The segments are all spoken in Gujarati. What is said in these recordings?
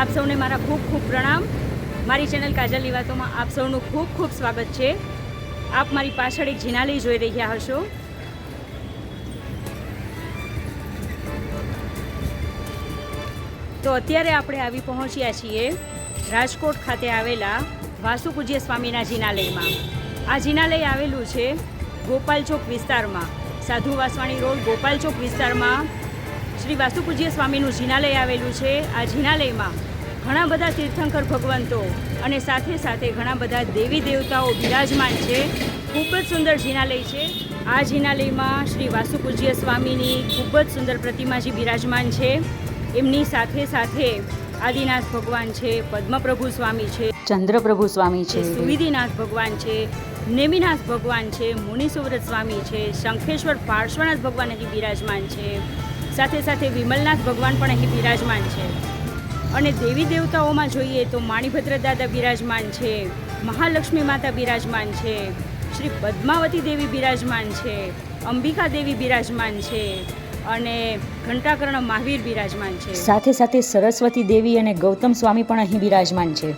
આપ સૌને મારા ખૂબ ખૂબ પ્રણામ. મારી ચેનલ કાજલની વાતોમાં આપ સૌનું ખૂબ ખૂબ સ્વાગત છે. આપ મારી પાછળ એક જીનાલી જોઈ રહ્યા હશો. તો અત્યારે આપણે આવી પહોંચ્યા છીએ રાજકોટ ખાતે આવેલા વાસુ પૂજ્ય સ્વામીના જિનાલયમાં. આ જિનાલય આવેલું છે ગોપાલ ચોક વિસ્તારમાં. સાધુ વાસવાણી રોડ ગોપાલ ચોક વિસ્તારમાં શ્રી વાસુપૂજ્ય સ્વામીનું જિનાલય આવેલું છે. આ જિનાલયમાં ઘણા બધા તીર્થંકર ભગવંતો અને સાથે સાથે ઘણા બધા દેવી દેવતાઓ બિરાજમાન છે. ખૂબ જ સુંદર જિનાલય છે. આ જિનાલયમાં શ્રી વાસુપૂજ્ય સ્વામીની ખૂબ જ સુંદર પ્રતિમાજી બિરાજમાન છે. એમની સાથે સાથે આદિનાથ ભગવાન છે પદ્મપ્રભુ સ્વામી છે ચંદ્રપ્રભુ સ્વામી છે. સુવિધિનાથ ભગવાન છે નેમિનાથ ભગવાન છે મુનિસુવ્રત સ્વામી છે શંખેશ્વર પાર્શ્વનાથ ભગવાન અહીં બિરાજમાન છે. સાથે સાથે વિમલનાથ ભગવાન પણ અહીં બિરાજમાન છે. અને દેવી દેવતાઓમાં જોઈએ તો માણીભદ્ર દાદા બિરાજમાન છે મહાલક્ષ્મી માતા બિરાજમાન છે શ્રી પદ્માવતી દેવી બિરાજમાન છે અંબિકા દેવી બિરાજમાન છે અને ઘંટાકર્ણ મહાવીર બિરાજમાન છે. સાથે સાથે સરસ્વતી દેવી અને ગૌતમ સ્વામી પણ અહીં બિરાજમાન છે.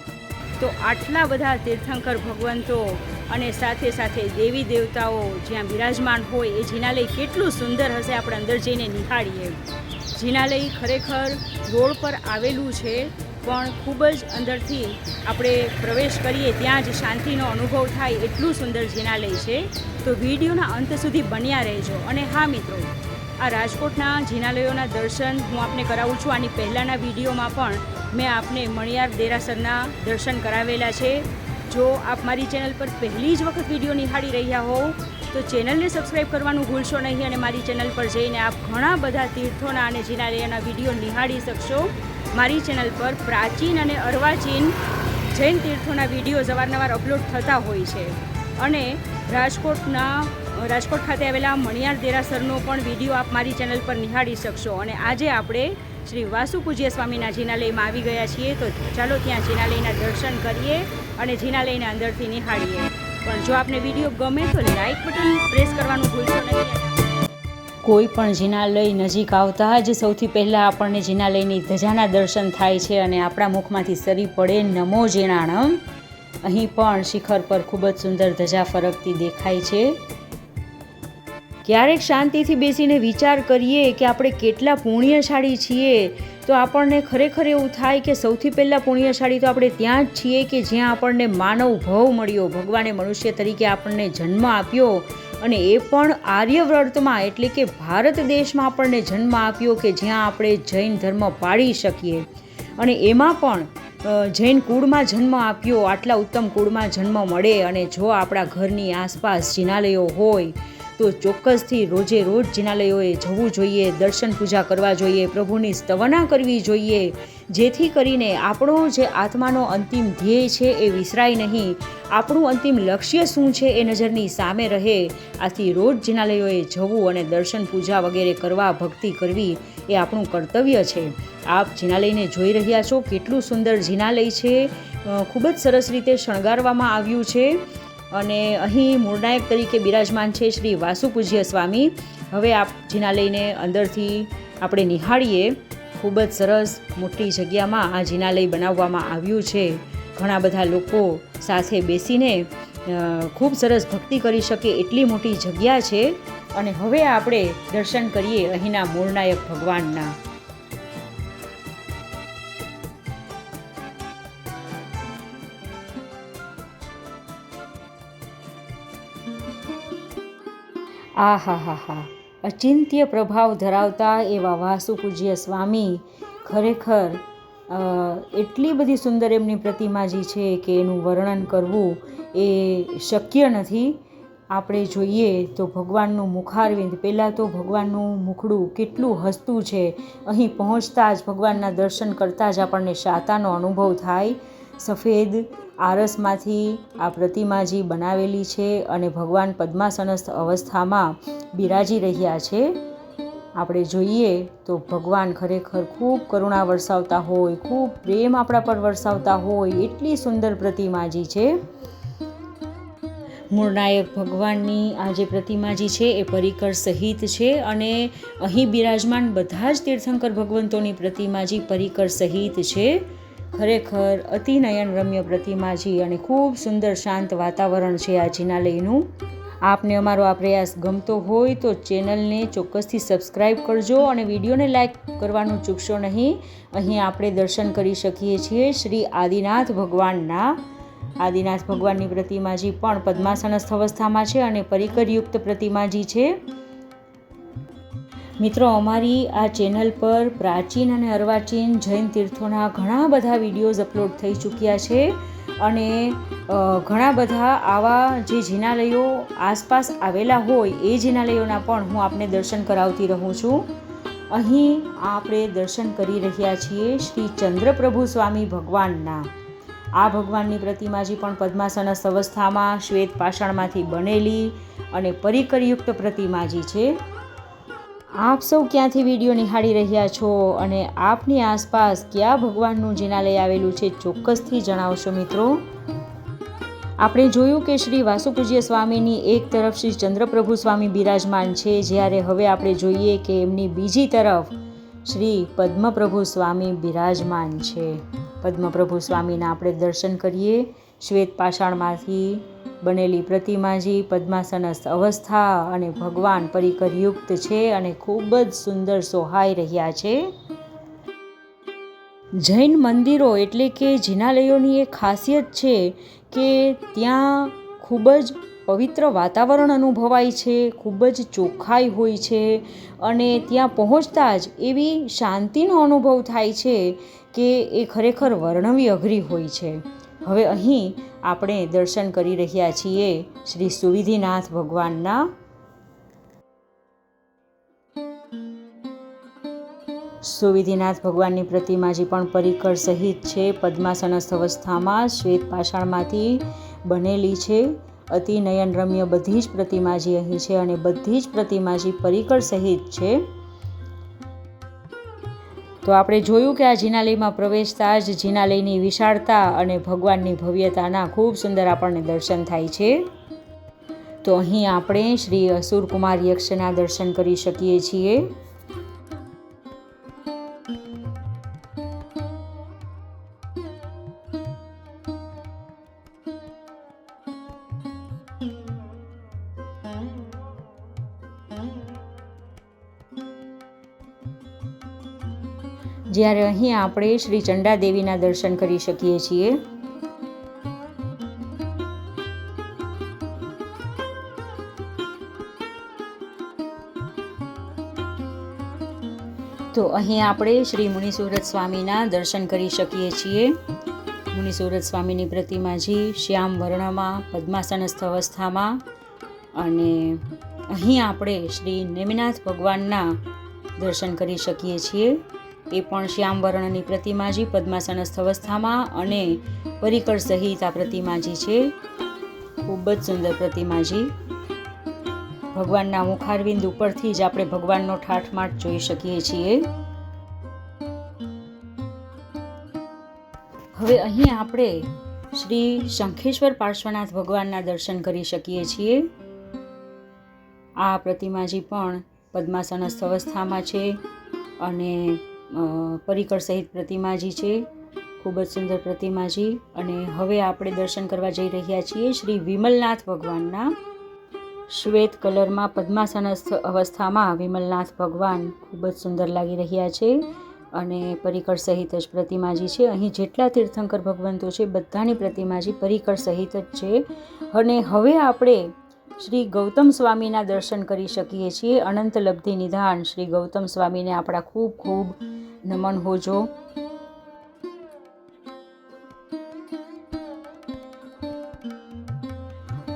તો આટલા બધા તીર્થંકર ભગવંતો અને સાથે સાથે દેવી દેવતાઓ જ્યાં બિરાજમાન હોય એ જિનાલય કેટલું સુંદર હશે આપણે અંદર જઈને નિહાળીએ. જિનાલય ખરેખર રોડ પર આવેલું છે, પણ ખૂબ જ અંદરથી આપણે પ્રવેશ કરીએ ત્યાં જ શાંતિનો અનુભવ થાય એટલું સુંદર જિનાલય છે. તો વિડીયોના અંત સુધી બન્યા રહેજો. અને હા મિત્રો, આ રાજકોટના જિનાલયોના દર્શન હું આપને કરાવું છું. આની પહેલાંના વિડીયોમાં પણ મેં આપને મણિયાર દેરાસરના દર્શન કરાવેલા છે. જો આપ મારી ચેનલ પર પહેલી જ વખત વીડિયો નિહાળી રહ્યા હોવ, તો ચેનલને સબસ્ક્રાઈબ કરવાનું ભૂલશો નહીં અને મારી ચેનલ પર જઈને આપ ઘણા બધા તીર્થોના અને જિનાલયના વીડિયો નિહાળી શકશો. મારી ચેનલ પર પ્રાચીન અને અર્વાચીન જૈન તીર્થોના વીડિયો અવારનવાર અપલોડ થતા હોય છે. અને રાજકોટના, રાજકોટ ખાતે આવેલા મણિયાર દેરાસરનો પણ વીડિયો આપ મારી ચેનલ પર નિહાળી શકશો. અને આજે આપણે શ્રી વાસુ પૂજ્ય સ્વામીના જિનાલયમાં આવી ગયા છીએ. તો ચાલો ત્યાં જિનાલયના દર્શન કરીએ. અને જિનાલયના અંદરથી નિહાળીએ. પણ જો આપને વીડિયો ગમે તો લાઈક બટન પ્રેસ કરવાનું ભૂલશો નહીં. કોઈ પણ જિનાલય નજીક આવતા જ સૌથી પહેલાં આપણને જિનાલયની ધજાના દર્શન થાય છે અને આપણા મુખમાંથી સરી પડે નમો જીણાણમ અહીં પણ શિખર પર ખૂબ જ સુંદર ધજા ફરકતી દેખાય છે. ક્યારેક શાંતિથી બેસીને વિચાર કરીએ કે આપણે કેટલા પુણ્યશાળી છીએ તો આપણને ખરેખર એવું થાય કે સૌથી પહેલાં પુણ્યશાળી તો આપણે ત્યાં જ છીએ કે જ્યાં આપણને માનવ ભવ મળ્યો, ભગવાને મનુષ્ય તરીકે આપણને જન્મ આપ્યો અને એ પણ આર્યવ્રતમાં, એટલે કે ભારત દેશમાં આપણને જન્મ આપ્યો કે જ્યાં આપણે જૈન ધર્મ પાળી શકીએ. અને એમાં પણ જૈન કુળમાં જન્મ આપ્યો, આટલા ઉત્તમ કુળમાં જન્મ મળે અને જો આપણા ઘરની આસપાસ જિનાલયો હોય તો ચોક્કસથી રોજે રોજ જિનાલયોએ જવું જોઈએ, દર્શન પૂજા કરવા જોઈએ, પ્રભુની સ્તવના કરવી જોઈએ. જેથી કરીને આપણો જે આત્માનો અંતિમ ધ્યેય છે એ વિસરાય નહીં. આપણું અંતિમ લક્ષ્ય શું છે એ નજરની સામે રહે. આથી રોજ જિનાલયોએ જવું અને દર્શન પૂજા વગેરે કરવા ભક્તિ કરવી એ આપણું કર્તવ્ય છે. આપ જિનાલયને જોઈ રહ્યા છો, કેટલું સુંદર જિનાલય છે. ખૂબ જ સરસ રીતે શણગારવામાં આવ્યું છે. અને અહીં મૂળનાયક તરીકે બિરાજમાન છે શ્રી વાસુ પૂજ્ય સ્વામી. હવે આપ જિનાલયને અંદરથી આપણે નિહાળીએ, ખૂબ જ સરસ મોટી જગ્યામાં આ જિનાલય બનાવવામાં આવ્યું છે. ઘણા બધા લોકો સાથે બેસીને ખૂબ સરસ ભક્તિ કરી શકે એટલી મોટી જગ્યા છે. અને હવે આપણે દર્શન કરીએ અહીંના મૂળનાયક ભગવાનના. આ હા હા હા અચિંત્ય પ્રભાવ ધરાવતા એવા વાસુ પૂજ્ય સ્વામી ખરેખર એટલી બધી સુંદર એમની પ્રતિમાજી છે કે એનું વર્ણન કરવું એ શક્ય નથી. આપણે જોઈએ તો ભગવાનનું મુખારવિંદ, પહેલાં તો ભગવાનનું મુખડું કેટલું હસતું છે. અહીં પહોંચતા જ ભગવાનના દર્શન કરતાં જ આપણને શાતાનો અનુભવ થાય. સફેદ આરસમાંથી આ પ્રતિમાજી બનાવેલી છે અને ભગવાન પદ્માસનસ્થ અવસ્થામાં બિરાજી રહ્યા છે. આપણે જોઈએ તો ભગવાન ખરેખર ખૂબ કરુણા વરસાવતા હોય, ખૂબ પ્રેમ આપણા પર વરસાવતા હોય, એટલી સુંદર પ્રતિમાજી છે. મૂળનાયક ભગવાનની આ જે પ્રતિમાજી છે એ પરિકર સહિત છે અને અહીં બિરાજમાન બધા જ તીર્થંકર ભગવંતોની પ્રતિમાજી પરિકર સહિત છે. ખરેખર અતિનયન રમ્ય પ્રતિમાજી અને ખૂબ સુંદર શાંત વાતાવરણ છે આ જિનાલયનું. આપને અમારો આ પ્રયાસ ગમતો હોય તો ચેનલને ચોક્કસથી સબસ્ક્રાઈબ કરજો અને વિડીયોને લાઈક કરવાનું ચૂકશો નહીં. અહીં આપણે દર્શન કરી શકીએ છીએ શ્રી આદિનાથ ભગવાનના. આદિનાથ ભગવાનની પ્રતિમાજી પણ પદ્માસનસ્થ અવસ્થામાં છે અને પરિકરયુક્ત પ્રતિમાજી છે. મિત્રો, અમારી આ ચેનલ પર પ્રાચીન અને અર્વાચીન જૈન તીર્થોના ઘણા બધા વિડીયોઝ અપલોડ થઈ ચૂક્યા છે અને ઘણા બધા આવા જે જિનાલયો આસપાસ આવેલા હોય એ જિનાલયોના પણ હું આપને દર્શન કરાવતી રહું છું. અહીં આપણે દર્શન કરી રહ્યા છીએ શ્રી ચંદ્રપ્રભુ સ્વામી ભગવાનના. આ ભગવાનની પ્રતિમાજી પણ પદ્માસનસ્થ અવસ્થામાં શ્વેત પાષાણમાંથી બનેલી અને પરિકરયુક્ત પ્રતિમાજી છે આપ સૌ ક્યાંથી વીડિયો નિહાળી રહ્યા છો અને આપની આસપાસ કયા ભગવાનનું જિનાલય આવેલું છે ચોક્કસથી જણાવશો મિત્રો. આપણે જોયું કે શ્રી વાસુપૂજ્ય સ્વામીની એક તરફ શ્રી ચંદ્રપ્રભુ સ્વામી બિરાજમાન છે, જ્યારે હવે આપણે જોઈએ કે એમની બીજી તરફ શ્રી પદ્મપ્રભુ સ્વામી બિરાજમાન છે. પદ્મપ્રભુ સ્વામીના આપણે દર્શન કરીએ. શ્વેત પાષાણમાંથી બનેલી પ્રતિમાજી પદ્માસનસ્થ અવસ્થા અને ભગવાન પરિકરયુક્ત છે અને ખૂબ જ સુંદર સોહાઈ રહ્યા છે. જૈન મંદિરો એટલે કે જિનાલયોની એક ખાસિયત છે કે ત્યાં ખૂબ જ પવિત્ર વાતાવરણ અનુભવાય છે, ખૂબ જ ચોખ્ખાઈ હોય છે અને ત્યાં પહોંચતા જ એવી શાંતિનો અનુભવ થાય છે કે એ ખરેખર વર્ણવી અઘરી હોય છે. હવે અહીં આપણે દર્શન કરી રહ્યા છીએ શ્રી સુવિધિનાથ ભગવાનના સુવિધિનાથ ભગવાનની પ્રતિમાજી પણ પરિકર સહિત છે, પદ્માસનસ્થ અવસ્થામાં શ્વેત પાષાણમાંથી બનેલી છે. અતિ નયનરમ્ય બધી જ પ્રતિમાજી અહીં છે અને બધી જ પ્રતિમાજી પરિકર સહિત છે. તો આપણે જોયું કે આ જિનાલયમાં પ્રવેશતા જ જિનાલયની વિશાળતા અને ભગવાનની ભવ્યતાના ખૂબ સુંદર આપણને દર્શન થાય છે. તો અહીં આપણે શ્રી અસુરકુમાર યક્ષના દર્શન કરી શકીએ છીએ. જ્યારે અહીં આપણે શ્રી ચંડાદેવીના દર્શન કરી શકીએ છીએ. તો અહીં આપણે શ્રી મુનિસુરત સ્વામીના દર્શન કરી શકીએ છીએ. મુનિસુરત સ્વામીની પ્રતિમાજી શ્યામ વર્ણમાં પદ્માસનસ્થ અવસ્થામાં અને અહીં આપણે શ્રી નેમિનાથ ભગવાનના દર્શન કરી શકીએ છીએ. એ પણ શ્યામ વર્ણની પ્રતિમાજી પદ્માસનસ્થ અવસ્થામાં અને પરિકર સહિત આ પ્રતિમાજી છે. ખૂબ જ સુંદર પ્રતિમાજી. ભગવાનના મુખારવિંદ ઉપરથી જ આપણે ભગવાનનો ઠાઠમાઠ જોઈ શકીએ છીએ. હવે અહીં આપણે શ્રી શંખેશ્વર પાર્શ્વનાથ ભગવાનના દર્શન કરી શકીએ છીએ. આ પ્રતિમાજી પણ પદ્માસનસ્થ અવસ્થામાં છે અને અ, પરિકર સહિત પ્રતિમાજી છે. ખૂબ જ સુંદર પ્રતિમાજી અને હવે આપણે દર્શન કરવા જઈ રહ્યા છીએ શ્રી વિમલનાથ ભગવાનના શ્વેત કલરમાં પદ્માસનસ્થ અવસ્થામાં વિમલનાથ ભગવાન. ખૂબ જ સુંદર લાગી રહ્યા છે. અને પરિકર સહિત જ પ્રતિમાજી છે. અહીં જેટલા તીર્થંકર ભગવંતો છે બધાની પ્રતિમાજી પરિકર સહિત જ છે. અને હવે આપણે શ્રી ગૌતમ સ્વામીના દર્શન કરી શકીએ છીએ. અનંત લબ્ધિ નિધાન. શ્રી ગૌતમ સ્વામીને આપણા ખૂબ ખૂબ નમન હોજો.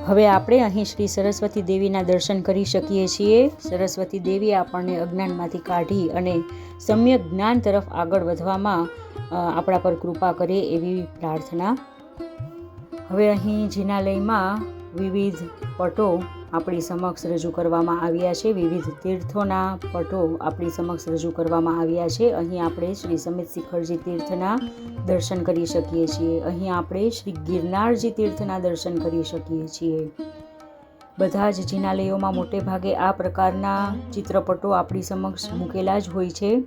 હવે આપણે અહીં શ્રી સરસ્વતી દેવીના દર્શન કરી શકીએ છીએ. સરસ્વતી દેવી આપણને અજ્ઞાનમાંથી કાઢી અને સમ્યક જ્ઞાન તરફ આગળ વધવામાં આપણા પર કૃપા કરે એવી પ્રાર્થના. હવે અહીં જિનાલયમાં વિવિધ પટો આપણી સમક્ષ રજૂ કરવામાં આવ્યા છે. વિવિધ તીર્થોના પટો આપણી સમક્ષ રજૂ કરવામાં આવ્યા છે. અહીં આપણે શ્રી સમિત શિખરજી તીર્થના દર્શન કરી શકીએ છીએ. અહીં આપણે શ્રી ગિરનારજી તીર્થના દર્શન કરી શકીએ છીએ. બધા જ જિનાલયોમાં મોટે ભાગે આ પ્રકારના ચિત્રપટો આપણી સમક્ષ મૂકેલા જ હોય છે.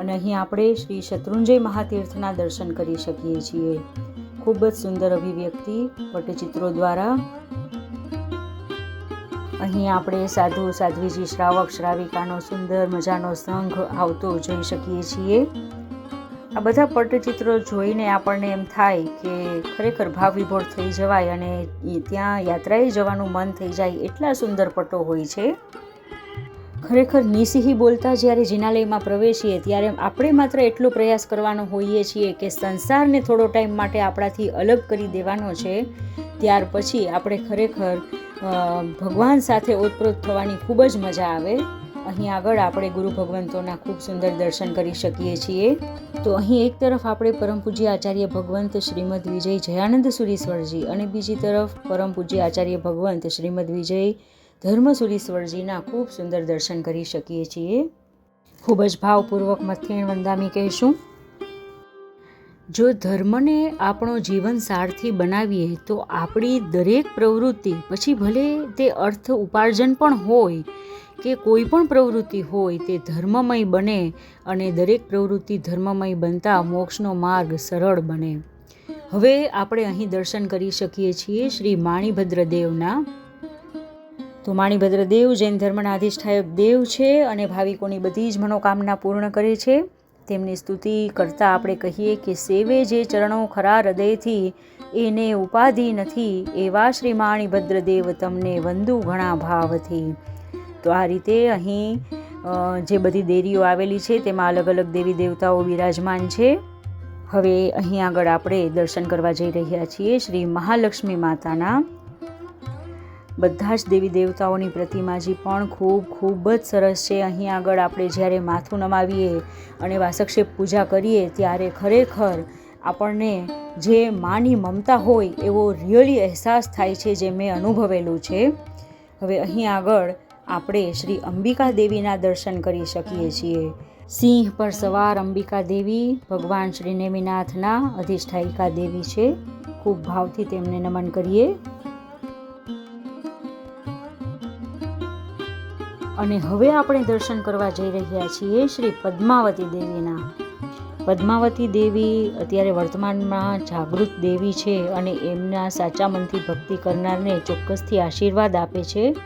અને અહીં આપણે શ્રી શત્રુંજય મહાતીર્થના દર્શન કરી શકીએ છીએ. ખૂબ જ સુંદર અભિવ્યક્તિ પટ્ટચિત્રો દ્વારા. અહીં આપણે સાધુ, સાધ્વીજી, શ્રાવક, શ્રાવિકાનો સુંદર મજાનો સંઘ આવતો જોઈ શકીએ છીએ. આ બધા પટ્ટચિત્રો જોઈને આપણને એમ થાય કે ખરેખર ભાવ વિભોર થઈ જવાય અને ત્યાં યાત્રાએ જવાનું મન થઈ જાય એટલા સુંદર પટો હોય છે. ખરેખર નિસિંહી બોલતા જ્યારે જિનાલયમાં પ્રવેશીએ, ત્યારે આપણે માત્ર એટલો પ્રયાસ કરવાનો હોઈએ છીએ કે સંસારને થોડો ટાઈમ માટે આપણાથી અલગ કરી દેવાનો છે. ત્યાર પછી આપણે ખરેખર ભગવાન સાથે ઓતપ્રોત થવાની ખૂબ જ મજા આવે. અહીં આગળ આપણે ગુરુ ભગવંતોના ખૂબ સુંદર દર્શન કરી શકીએ છીએ. તો અહીં એક તરફ આપણે પરમ પૂજ્ય આચાર્ય ભગવંત શ્રીમદ વિજય જયાનંદ સુરીશ્વરજી અને બીજી તરફ પરમ પૂજ્ય આચાર્ય ભગવંત શ્રીમદ વિજય ધર્મ સુરીશ્વરજીના ખૂબ સુંદર દર્શન કરી શકીએ છીએ. ખૂબ જ ભાવપૂર્વક મથેણ વંદામી કહીશું. જો ધર્મને આપણો જીવન સારથી બનાવીએ, તો આપણી દરેક પ્રવૃત્તિ, પછી ભલે તે અર્થ ઉપાર્જન પણ હોય કે કોઈ પણ પ્રવૃત્તિ હોય, તે ધર્મમય બને અને દરેક પ્રવૃત્તિ ધર્મમય બનતા મોક્ષનો માર્ગ સરળ બને. હવે આપણે અહીં દર્શન કરી શકીએ છીએ શ્રી માણીભદ્ર દેવના તો માણીભદ્ર દેવ, જૈન ધર્મના અધિષ્ઠાયક દેવ છે અને ભાવિકોની બધી જ મનોકામના પૂર્ણ કરે છે. તેમની સ્તુતિ કરતાં આપણે કહીએ કે સેવે જે ચરણો ખરા હૃદયથી, એને ઉપાધિ નથી. એવા શ્રી માણીભદ્ર દેવ તમને વંદુ ઘણા ભાવથી. તો આ રીતે અહીં જે બધી દેરીઓ આવેલી છે તેમાં અલગ અલગ દેવી દેવતાઓ બિરાજમાન છે. હવે અહીં આગળ આપણે દર્શન કરવા જઈ રહ્યા છીએ શ્રી મહાલક્ષ્મી માતાના. બધા જ દેવી દેવતાઓની પ્રતિમાજી પણ ખૂબ ખૂબ જ સરસ છે. અહીં આગળ આપણે જ્યારે માથું નમાવીએ અને વાસક્ષેપ પૂજા કરીએ ત્યારે ખરેખર આપણને જે માની મમતા હોય એવો રિયલી અહેસાસ થાય છે જે મેં અનુભવેલું છે. હવે અહીં આગળ આપણે શ્રી અંબિકા દેવીના દર્શન કરી શકીએ છીએ. સિંહ પર સવાર અંબિકા દેવી, ભગવાન શ્રી નેમિનાથના અધિષ્ઠાયિકા દેવી છે. ખૂબ ભાવથી તેમને નમન કરીએ. અને હવે આપણે દર્શન કરવા જઈ રહ્યા છીએ શ્રી પદ્માવતી દેવીના. પદ્માવતી દેવી અત્યારે વર્તમાનમાં જાગૃત દેવી છે અને એમના સાચા મનથી ભક્તિ કરનારને ચોક્કસથી આશીર્વાદ આપે છે.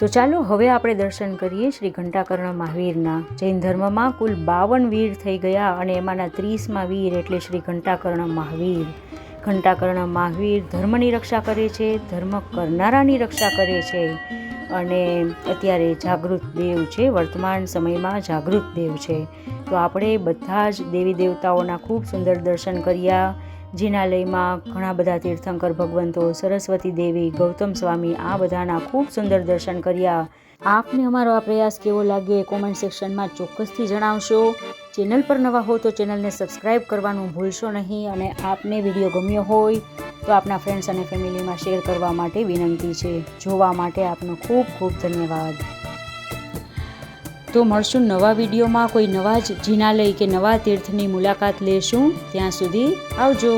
તો ચાલો હવે આપણે દર્શન કરીએ શ્રી ઘંટાકર્ણ મહાવીરના. જૈન ધર્મમાં કુલ બાવન વીર થઈ ગયા અને એમાંના ત્રીસમાં વીર એટલે શ્રી ઘંટાકર્ણ મહાવીર. ઘંટાકર્ણ મહાવીર ધર્મની રક્ષા કરે છે, ધર્મ કરનારાની રક્ષા કરે છે અને અત્યારે જાગૃત દેવ છે, વર્તમાન સમયમાં જાગૃત દેવ છે. તો આપણે બધા જ દેવી દેવતાઓના ખૂબ સુંદર દર્શન કર્યા, જિનાલયમાં ઘણા બધા તીર્થંકર ભગવંતો, સરસ્વતી દેવી, ગૌતમ સ્વામી આ બધાના ખૂબ સુંદર દર્શન કર્યા. આપને અમારો આ પ્રયાસ કેવો લાગ્યો એ કોમેન્ટ સેક્શનમાં ચોક્કસથી જણાવશો. ચેનલ પર નવા હો તો ચેનલને સબસ્ક્રાઈબ કરવાનું ભૂલશો નહીં અને આપને વીડિયો ગમ્યો હોય તો આપના ફ્રેન્ડ્સ અને ફેમિલીમાં શેર કરવા માટે વિનંતી છે. જોવા માટે આપનો ખૂબ ખૂબ ધન્યવાદ. તો મળશું નવા વિડીયોમાં કોઈ નવા જ જિનાલય કે નવા તીર્થની મુલાકાત લેશું. ત્યાં સુધી આવજો.